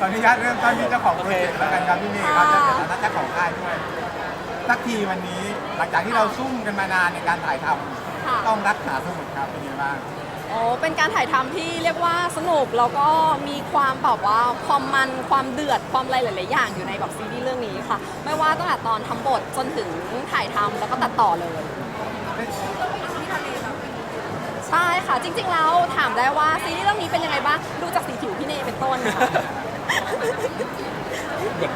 ขออนุญาตเริ่มต้นที่เจ้าของโปรเจกต์แล้วกันครับพี่เมย์ครับในฐานะเจ้าของค่ายด้วยสักทีวันนี้หลังจากที่เราซุ่มกันมานานในการถ่ายทค่ะำต้องรักษาสมุดครับเป็นยังไงบ้างโอ้เป็นการถ่ายทำที่เรียกว่าสนุกแล้วก็มีความแบบว่าความมันความเดือดความอะไรหลาย ๆ อย่างอยู่ในแบบซีรีส์เรื่องนี้ค่ะ ไม่ว่าตั้งแต่ตอนทำบทจนถึงถ่ายทำแล้วก็ตัดต่อเลย ใช่ค่ะ จริง ๆ แล้วถามได้ว่าซีรีส์เรื่องนี้เป็นยังไงบ้างดูจากสีผิวพี่เนยเป็นต้นค่ะ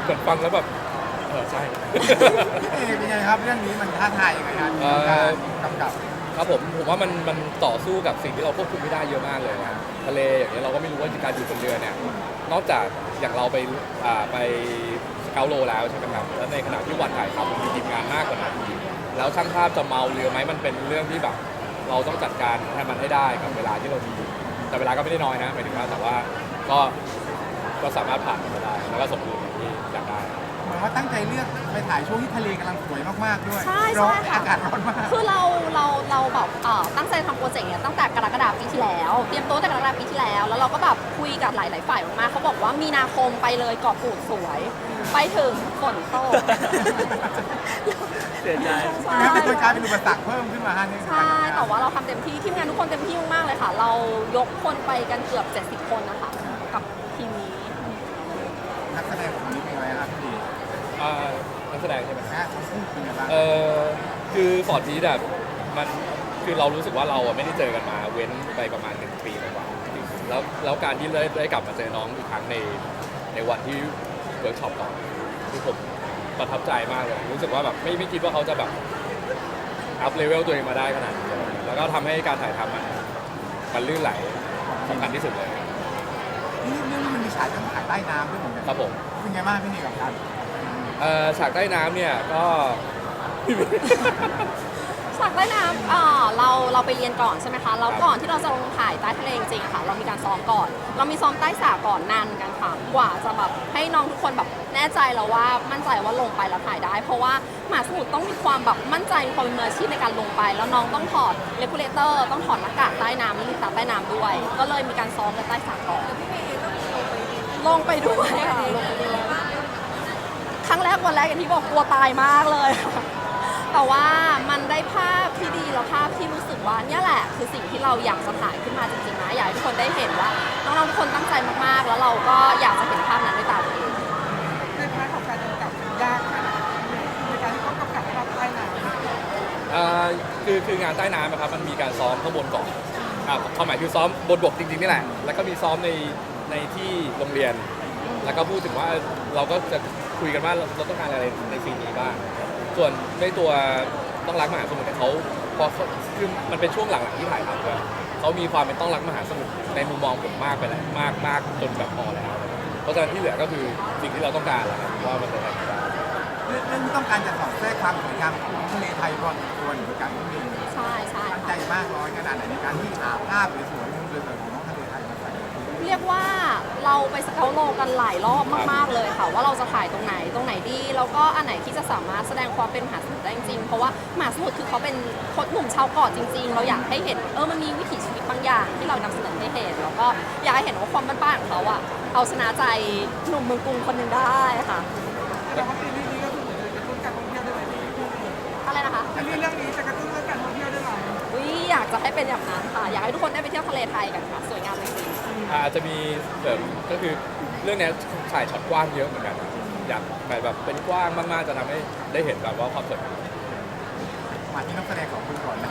เหมือนเหมือนฟังแล้วแบบเออใช่ พี่เมย์เป็นยังไงครับเรื่องนี้มันท้าทายยังไงครับเอ่อ การกำกับ ครับผมผมว่ามันมันต่อสู้กับสิ่งที่เราควบคุมไม่ได้เยอะมากเลยนะทะเลอย่างเงี้ยเราก็ไม่รู้ว่าการอยู่บนเรือเนี่ยนอกจากอย่างเราไปอ่าไปสเกลโลแล้วใช่ไหมครับแล้วในขณะที่วันถ่ายทำมันมีทีมงานมากกว่านั้นแล้วช่างภาพจะเมาเรือไหมมันเป็นเรื่องที่แบบ เราต้องจัดการให้มันให้ได้กับเวลาที่เรามีแต่เวลาก็ไม่ได้น้อยนะหมายถึงว่าแต่ว่าก็ ก็สามารถผ่านมันมาได้แล้วก็สมบูรณ์อย่างที่อยากได้เหมือนว่าตั้งใจเลือกไปถ่ายช่วงที่ทะเลกำลังสวยมากๆด้วยใช่ร้อนใช่ค่ะ อากาศร้อนมาก คือเราเราเราแบบเอ่อตั้งใจทำโปรเจกต์เนี่ยตั้งแต่กรกฎาคมปีที่แล้ว เตรียมตัวตั้งแต่กรกฎาคมปีที่แล้ว แล้วเราก็แบบคุยกับหลาย ๆ ฝ่ายมากๆเขาบอกว่ามีนาคมไปเลยเกาะกูดสวย ไปถึงฝนตกเสียใจ ใช่งั้นเป็นตัวกลายเป็นอุปสรรคเพิ่มขึ้นมาฮะนี่ใช่แต่ว่าเราทำเต็มที่ทีมงานทุกคนเต็มที่มากๆเลยค่ะ เรายกคนไปกันเกือบ 70 คนนะคะกับทีมนี้ นักแสดงคนนี้เป็นยังไงครับพี่ อ่านัก แสดงใช่ไหมนะเป็นยังไงบ้างเออคือฟอร์ดพีแบบมันคือเรารู้สึกว่าเราอะไม่ได้เจอกันมาเว้นไปประมาณหนึ่งปีกว่าๆแล้วแล้วการที่ได้ได้กลับมาเจอน้องอีกครั้งในในวันที่เวิร์กช็อปต่อคือผมประทับใจมากเลย รู้สึกว่าแบบไม่ไม่คิดว่าเขาจะแบบอัพเลเวลตัวเองมาได้ขนาดนี้แล้วก็ทำให้การถ่ายทำมันมันลื่นไหลสำคัญที่สุดเลย นี่เรื่องนี้มันมีฉากต้องถ่ายใต้น้ำด้วยเหมือนกันครับผม เป็นไงบ้างพี่นี่กับการ เอ่อฉากใต้น้ำเนี่ยก็ฉากใต้น้ำเอ่อเราเราไปเรียนก่อนใช่ไหมคะ แล้วก่อนที่เราจะลงถ่ายใต้ทะเลจริงๆค่ะ เรามีการซ้อมก่อน เรามีซ้อมใต้สระก่อนนานกันค่ะ กว่าจะแบบให้น้องทุกคนแบบแน่ใจแล้วว่ามั่นใจว่าลงไปแล้วถ่ายได้ เพราะว่าหมหาสมุทรต้องมีความแบบมั่นใจมีความเป็นมืออาชีพในการลงไป แล้วน้องต้องถอดเลกูเลเตอร์ต้องถอดหน้ากากใต้น้ำและลืมตาใต้น้ำด้วย ก็เลยมีการซ้อมกันใต้สระก่อน ลงไปด้วยค่ะลงไปด้วย ครั้งแรกวันแรกอย่างที่บอกกลัวตายมากเลย แต่ว่ามันได้ภาพที่ดีแล้วภาพที่รู้สึกว่าเนี่ยแหละ คือสิ่งที่เราอยากจะถ่ายขึ้นมาจริงๆนะอยากให้ทุกคนได้เห็นว่าน้องๆทุกคนตั้งใจมากๆ แล้วเราก็อยากจะเห็นภาพนั้นด้วยตาตัวเองในพาร์ทของการกำกับยากขนาดไหนในการที่ต้องกำกับภาพใต้น้ำเอ่อคือคืองานใต้น้ำนะครับมันมีการซ้อมข้างบนก่อนอ่าความหมายคือซ้อมบนบกจริงๆนี่แหละแล้วก็มีซ้อมในในที่โรงเรียน แล้วก็พูดถึงว่าเราก็จะ คุยกันว่าเราเราต้องการอะไรในซีนนี้บ้าง ส่วนในตัวต้องรักมหาสมุทรเนี่ยเขาพอเขาคือมันเป็นช่วงหลังๆที่ถ่ายทำด้วยเขามีความเป็นต้องรักมหาสมุทรในมุมมองผมมากไปแล้วมากมากจนแบบพอแล้ว เพราะฉะนั้นที่เหลือก็คือสิ่งที่เราต้องการแหละครับว่ามันจะทำได้เรื่องเรื่องต้องการจะสอดแทรกความสวยงามของทะเลไทยพอสมควรเหมือนกันพี่มีใช่ใช่ ตั้งใจมากน้อยขนาดไหนในการที่หาภาพสวยๆมุมสวยๆของ เรียกว่าเราไปสเกลโลกันหลายรอบมากๆเลยค่ะว่าเราจะถ่ายตรงไหนตรงไหนดี แล้วก็อันไหนที่จะสามารถแสดงความเป็นมหาสมุทรได้จริงๆเพราะว่าหมหาสมุทรคือเขาเป็นคนหนุ่มชาวเกาะจริง ๆ เราอยากให้เห็นเออมันมีวิถีชีวิตบางอย่างที่เรานำเสนอให้เห็นแล้วก็อยากให้เห็นว่าความบ้านๆของเขาอะเอาชนะใจหนุ่มเมืองกรุงคนหนึ่งได้ค่ะแต่ว่าซีรีส์นี้ก็คือจะกระตุ้นการท่องเที่ยวได้ไหมอะไรนะคะซีรีส์เรื่องนี้จะ อยากจะให้เป็นอย่างนั้นค่ะอยากให้ทุกคนได้ไปเที่ยวทะเลไทยกันค่ะสวยงามจริงๆอาจจะมีเสริมก็คือเรื่องเนี้ยถ่ายช็อตกว้างเยอะเหมือนกันนะอยากแบบแบบเป็นกว้างมากๆจะทำให้ได้เห็นแบบว่าความสวยงามมาที่นักแสดงของคุณก่อนนะ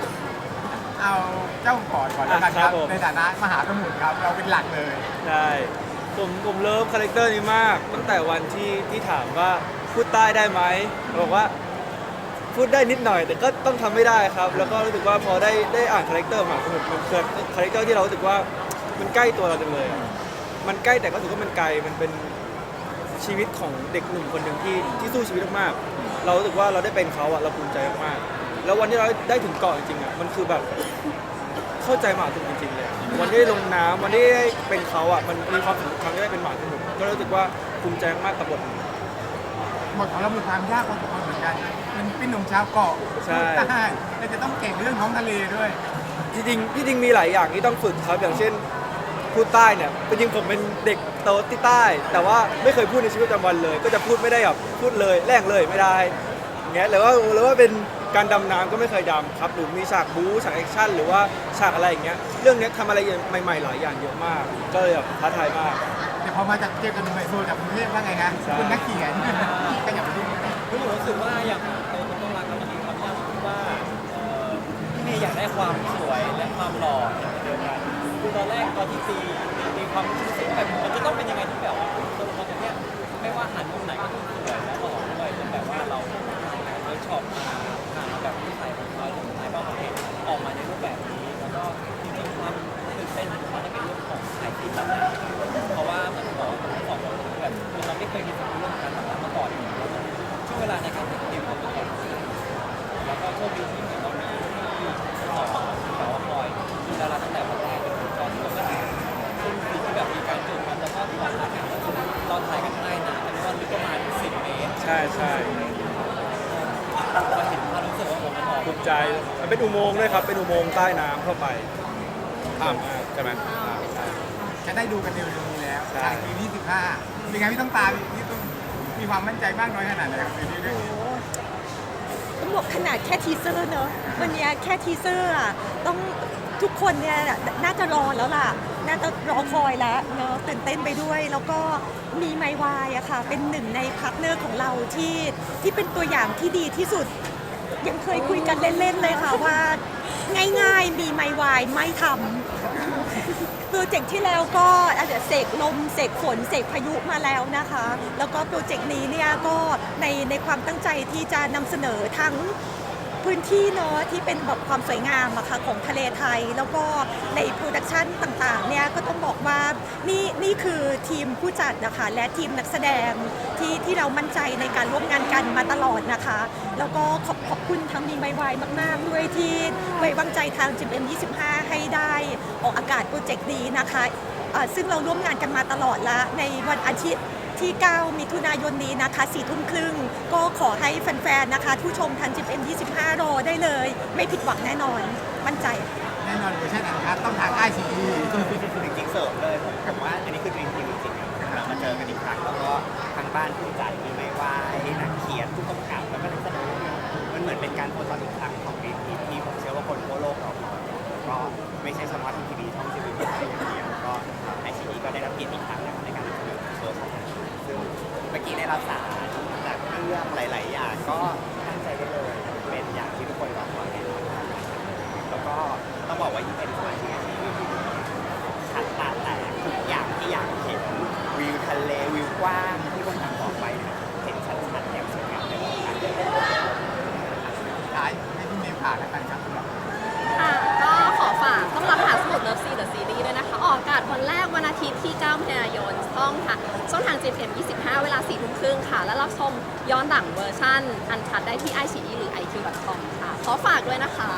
เอาเจ้าก่อนก่อนแล้วกันคครัรับบผม ในฐานะมหาสมุทรครับเราเป็นหลักเลยใช่ผมผมเลิฟคาแรคเตอร์นี้มาก ตั้งแต่วันที่ที่ถามว่าพูดใต้ได้ไหมบอกว่า พูดได้นิดหน่อย แต่ก็ต้องทำไม่ได้ครับ แล้วก็รู้สึกว่าพอได้ได้อ่านคาแรคเตอร์มหาสมุทรมันคือคาแรคเตอร์ที่เรารู้สึกว่ามันใกล้ตัวเราจังเลยอะมันใกล้แต่ก็รู้สึกว่ามันไกลมันเป็นชีวิตของเด็กหนุ่มคนหนึ่งที่ที่สู้ชีวิตมากๆเรารู้สึกว่าเราได้เป็นเขาอะเราภูมิใจมากๆแล้ววันที่เราได้ถึงเกาะจริงๆอะมันคือแบบเข้าใจหมาสมุทรจริงๆเลยอะวันที่ได้ลงน้ำวันที่ได้เป็นเขาอะมันมีความสุขทุกครั้งที่ได้เป็นหมาสมุทรก็รู้สึกว่าภูมิใจมากกับบทนี้บทของเรามีความยากพอสมควรเหมือน กันเป็นเป็นหนุ่มชาวเกาะใช่ใช่แต่จะต้องเก่งเรื่องท้องทะเลด้วย จริงๆที่จริงมีหลายอย่างที่ต้องฝึกครับอย่างเช่นพูดใต้เนี่ยจริงๆผมเป็นเด็กโตที่ใต้ แต่ว่าไม่เคยพูดในชีวิตประจำวันเลย ก็จะพูดไม่ได้แบบพูดเลยแรงเลยไม่ได้อย่างเงี้ยหรือว่าหรือว่าเป็นการดำน้ำก็ไม่เคยดำครับหรือมีฉากบู๊ฉากแอคชั่นหรือว่าฉากอะไรอย่างเงี้ยเรื่องเนี้ยทำอะไรใหม่ๆหลายอย่างเยอะมาก ก็เลยแบบท้าทายมากเดี๋ยวพอมาจากเจมกันใหม่โซจากกรุงเทพว่าไงคะใช่ คุณนักเขียนขยับมาดู คือผมรู้สึกว่าอย่างตัวคนต้องรักกับมันมีความยากที่ว่าเอ่อพี่เมย์อยากได้ความสวยและความหล่อในเดียวกันคือตอนแรกตอนที่ตีตีตีความรู้สึกแบบมันจะต้องเป็นยังไงที่แบบว่าตัวละครตัวเนี้ยไม่ว่าหันมุมไหนก็ต้องสวยและหล่อด้วยจนแบบว่าเราเวิร์กช็อปมาหาแบบที่ใส่ของเขาจนสุดท้ายก็โอเคออกมาในรูปแบบนี้แล้วก็จริงๆความตื่นเต้นของมันจะเป็นเรื่องของถ่ายซีนแบบไหนเพราะว่ามือนบอกว่าผมสองคนแบบเราไม่เคยมีส่วนร่วมกันแบบนั้นมาก่อน คดีที่เหมือนเรามีที่สอนแต่ว่าคอยดูดาราตั้งแต่วันแรกจนถึงตอนที่เราได้ซึ่งสิ่งที่แบบมีการจูบกันแล้วก็ตอนถ่ายกันเราถ่ายกันใต้น้ำแต่ว่าลึกประมาณ10เมตรใช่ใช่เราเห็นภาพรู้สึกว่าผมมันออกภูมิใจมันเป็นอุโมงค์ด้วยครับ เป็นอุโมงค์ใต้น้ำเข้าไปอ่าใช่ไหมอ่าใช่ จะได้ดูกันเร็วๆนี้แล้วใช่ทางทีวี25เป็นไงพี่ต้องตามพี่ต้องมีความมั่นใจมากน้อยขนาดไหนกับซีรีส์เรื่องนี้ต้อง บอกขนาดแค่ทีเซอร์เนอะวันนี้แค่ทีเซอร์อะต้องทุกคนเนี่ยน่าจะรอแล้วล่ะ น่าจะรอคอยแล้วเนอะตื่นเต้นไปด้วย แล้วก็มีไมวายอะค่ะ เป็นหนึ่งในพาร์ทเนอร์ของเราที่ที่เป็นตัวอย่างที่ดีที่สุด ยังเคยคุยกันเล่นๆเลยค่ะว่า ง่ายๆ มีไมวายไม่ทำโปรเจกต์ที่แล้วก็อาจจะเสกลมเสกฝนเสกพายุมาแล้วนะคะ แล้วก็โปรเจกต์นี้เนี่ยก็ในในความตั้งใจที่จะนำเสนอทั้ง พื้นที่เนาะที่เป็นแบบความสวยงามอะค่ะของทะเลไทย แล้วก็ในโปรดักชันต่างๆเนี่ยก็ต้องบอกว่านี่นี่คือทีมผู้จัดนะคะและทีมนักแสดงที่ที่เรามั่นใจในการร่วมงานกันมาตลอดนะคะ แล้วก็ขอบขอบคุณทางมีไวายมาก ๆ ด้วยที่ไว้วางใจทางจิมเอ็ม25 ให้ได้ออกอากาศโปรเจกต์นี้นะคะซึ่งเราร่วมงานกันมาตลอดล้วในวันอาทิตย์ ที่ 9 มิถุนายนนี้นะคะ4ทุ่มครึ่ง ก็ขอให้แฟนๆ นะคะ ผู้ชมทางจิมเอ็ม25 รอได้เลย ไม่ผิดหวังแน่นอน มั่นใจ แน่นอนเวอร์ชันอันคัดต้องทางไอซีจริงๆเสริมเลยผมกับว่าอันนี้คือดรีมทีมจริงเรามาเจอกันอีกครั้งแล้วก็ทางบ้านผู้จัดมีไม่ว่านักเขียนผู้กำกับแล้วก็นักแสดงมันเหมือนเป็นการโปรโมทอีกครั้งของดรีทีที่ผมเชื่อว่าคนทั่วโลกรารอก็ไม่ใช่เฉพาะทีทีวีช่องทีวีไทยอย่างเดียวก็ไอซีก็ได้รับเกียรติอีกครั้งนะครับในการนำเสนอโชว์ของ เมื่อกี้ได้รับสารจากเรื่องหลายๆอย่างก็ตั้งใจได้เลยเป็นอย่างที่ทุกคนรอคอยแน่นอนแล้วก็ต้องบอกว่ายิ่งเป็นสมาชิกทีวีชัดตาแตกทุกอย่างที่อยากเห็นวิวทะเลวิวกว้างที่คนทางบอกไปเนี่ยเห็นชัดๆอย่างสวยงามในโลการท้ายให้พี่เมย์ผ่านแล้วกันครับค่ะก็ขอฝากต้องรับหาสมุดเลิฟซีเดอะซีรีส์ด้วยนะคะ ออกอากาศวันแรกวันอาทิตย์ที่9มิถุนายน ช่องค่ะ ช่องทาง GMM 25 เวลา4ทุ่มครึ่งค่ะ และรับชมย้อนหลังเวอร์ชั่น อันคัดได้ที่ i อ e หรือ iq.com ค่ะ ขอฝากด้วยนะคะ